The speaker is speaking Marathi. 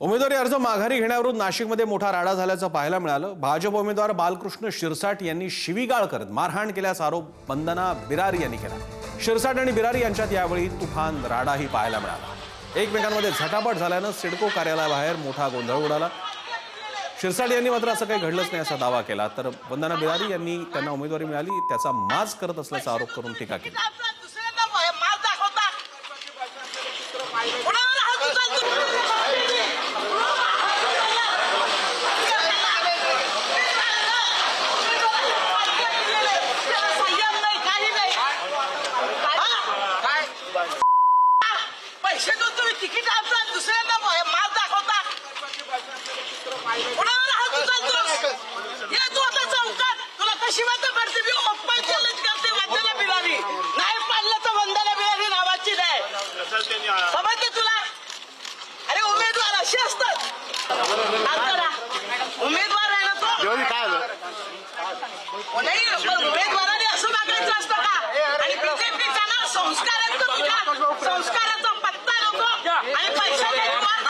उमेदवारी अर्ज माघारी घेण्यावरून नाशिकमध्ये मोठा राडा झाल्याचं पाहायला मिळालं. भाजप उमेदवार बालकृष्ण शिरसाट यांनी शिवीगाळ करत मारहाण केल्याचा आरोप वंदना बिरारी यांनी केला. शिरसाट आणि बिरारी यांच्यात यावेळी तुफान राडाही पाहायला मिळाला. एकमेकांमध्ये झटापट झाल्यानं सिडको कार्यालयाबाहेर मोठा गोंधळ उडाला. शिरसाट यांनी मात्र असं काही घडलंच नाही असा दावा केला. तर वंदना बिरारी यांनी त्यांना उमेदवारी मिळाली त्याचा माज करत असल्याचा आरोप करून टीका केली दुसऱ्यांदा माल दाखवता कुणाला हात उचलतो? संयम नाही, काही नाही. हा? पैसे देऊन तुम्ही तिकीट आणता दुसऱ्यांदा माल दाखवता हात उचलतो? ये तू आता चौकात तुला कशी वाटत पडते मी ओपन चॅलेंज करते वंदना बिरारी नाही पाडलं तर वंदना बिरारी नावाची नाही समजते तुला अरे उमेदवार असे असतात उमेदवार आहे ना तो काय नाही उमेदवाराने असं मागायचं असतं का आणि बीजेपी जाणार संस्काराचं तुझ्या संस्काराचा